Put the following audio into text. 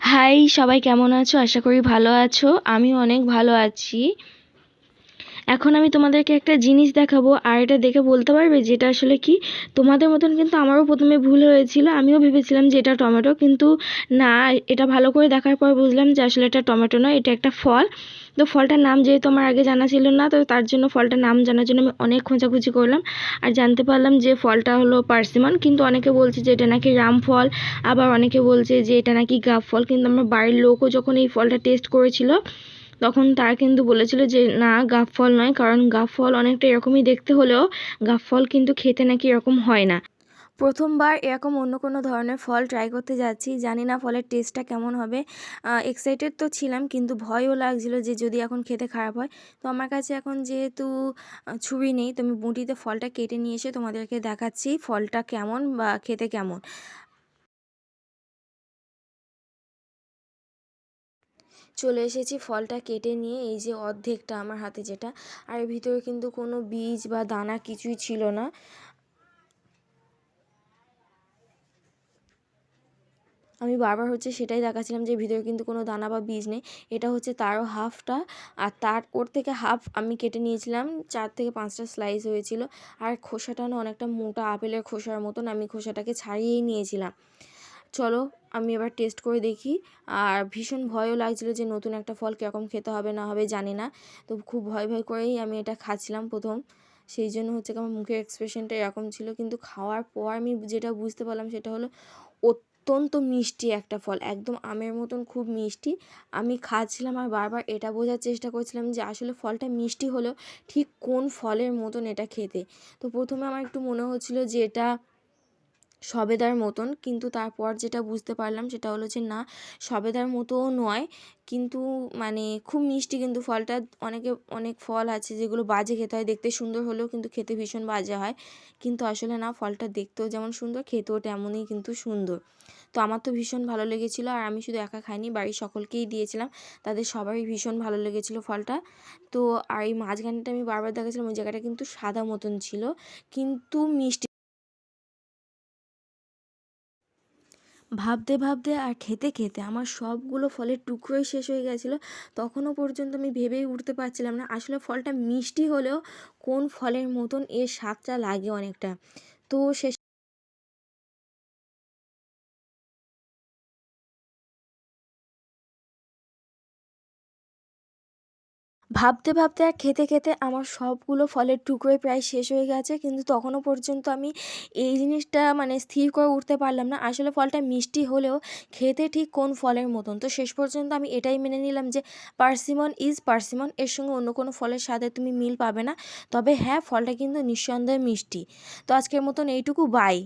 High সবাই কেমন আছো? আশা করি ভালো আছো। আমি অনেক ভালো আছি। এখন আমি তোমাদেরকে একটা জিনিস দেখাবো, আর এটা দেখে বলতে পারবে যে এটা আসলে কি? তোমাদের মতন কিন্তু আমারও প্রথমে ভুল হয়েছিল, আমিও ভেবেছিলাম যে এটা টমেটো, কিন্তু না, এটা ভালো করে দেখার পর বুঝলাম যে আসলে এটা টমেটো নয়, এটা একটা ফল। তো ফলটার নাম যেহেতু আমার আগে জানা ছিল না, তো তার জন্য ফলটার নাম জানার জন্য আমি অনেক খোঁজাখুঁজি করলাম। আর জানতে পারলাম যে ফলটা হলো পার্সিমন, কিন্তু অনেকে বলছে যে এটা নাকি রাম ফল, আবার অনেকে বলছে যে এটা নাকি গাব ফল, কিন্তু আমার বাড়ির লোকও যখন এই ফলটা টেস্ট করেছিল তখন তার কিন্তু বলেছিল যে, না গাব ফল নয়, কারণ গাব ফল অনেকটা এরকমই দেখতে হলেও গাব ফল কিন্তু খেতে নাকি এরকম হয় না। প্রথমবার এরকম অন্য কোনো ধরনের ফল ট্রাই করতে যাচ্ছি। জানি না ফলের টেস্টটা কেমন হবে। এক্সাইটেড তো ছিলাম, কিন্তু ভয়ও লাগছিল যে, যদি এখন খেতে খারাপ হয়। তো আমার কাছে এখন যেহেতু ছুরি নেই, তো আমি বুটিতে ফলটা কেটে নিয়ে এসে তোমাদেরকে দেখাচ্ছি ফলটা কেমন বা খেতে কেমন। চলে এসেছি, ফলটা কেটে নিয়ে এই যে অর্ধেকটা আমার হাতে যেটা। আর এর ভিতরে কিন্তু কোনো বীজ বা দানা কিছুই ছিল না। আমি বারবার হচ্ছে সেটাই দেখাচ্ছিলাম যে ভিতরে কিন্তু কোনো দানা বা বীজ নেই। এটা হচ্ছে তারও হাফটা। আর তার ওর থেকে হাফ আমি কেটে নিয়েছিলাম, চার থেকে পাঁচটা স্লাইস হয়েছিল। আর খোসাটা না অনেকটা মোটা আপেলের খোসার মতন আমি খোসাটাকে ছাড়িয়েই নিয়েছিলাম। চলো আমি এবার টেস্ট করে দেখি। আর ভীষণ ভয়ও লাগছিল যে নতুন একটা ফল কীরকম খেতে হবে, না হবে জানি না। তো খুব ভয় ভয় করেই আমি এটা খাচ্ছিলাম প্রথম। সেই জন্য হচ্ছে আমার মুখের এক্সপ্রেশনটা এরকম ছিল। কিন্তু খাওয়ার পর আমি যেটা বুঝতে পারলাম সেটা হলো অত্যন্ত মিষ্টি একটা ফল, একদম আমের মতন খুব মিষ্টি। আমি খাচ্ছিলাম আর বারবার এটা বোঝার চেষ্টা করছিলাম যে আসলে ফলটা মিষ্টি হলেও ঠিক কোন ফলের মতন এটা খেতে। তো প্রথমে আমার একটু মনে হচ্ছিল যে এটা সবেদার মতন। কিন্তু তারপর যেটা বুঝতে পারলাম সেটা হলো যে, না, সবেদার মতোও নয়। কিন্তু মানে খুব মিষ্টি কিন্তু ফলটা। অনেকে, অনেক ফল আছে যেগুলো বাজে খেতে হয়, দেখতে সুন্দর হলেও কিন্তু খেতে ভীষণ বাজে হয়। কিন্তু আসলে না, ফলটা দেখতেও যেমন সুন্দর, খেতেও তেমনই কিন্তু সুন্দর। তো আমার তো ভীষণ ভালো লেগেছিলো আর আমি শুধু একা খাইনি, বাড়ির সকলকেই দিয়েছিলাম। তাদের সবারই ভীষণ ভালো লেগেছিলো ফলটা। তো আর এই মাঝখানটা আমি বারবার দেখাছিলাম ওই জায়গাটা কিন্তু সাদা মতন ছিল। কিন্তু মিষ্টি ভাবতে ভাবতে আর খেতে খেতে আমার সবগুলো ফলের টুকরোই শেষ হয়ে গেছিল। তখনও পর্যন্ত আমি ভেবেই উঠতে পারছিলাম না। আসলে ফলটা মিষ্টি হলেও কোন ফলের মতন এর স্বাদটা লাগে অনেকটা। তো শেষ ভাবতে ভাবতে আর খেতে খেতে আমার সবগুলো ফলের টুকরোই প্রায় শেষ হয়ে গেছে, কিন্তু তখনও পর্যন্ত আমি এই জিনিসটা মানে স্থির করে উঠতে পারলাম না। আসলে ফলটা মিষ্টি হলেও খেতে ঠিক কোন ফলের মতন? তো শেষ পর্যন্ত আমি এটাই মেনে নিলাম যে পার্সিমন ইজ পার্সিমন, এর সঙ্গে অন্য কোনো ফলের স্বাদে তুমি মিল পাবে না। তবে হ্যাঁ ফলটা কিন্তু নিঃসন্দেহে মিষ্টি। তো আজকের মতন এইটুকু বাই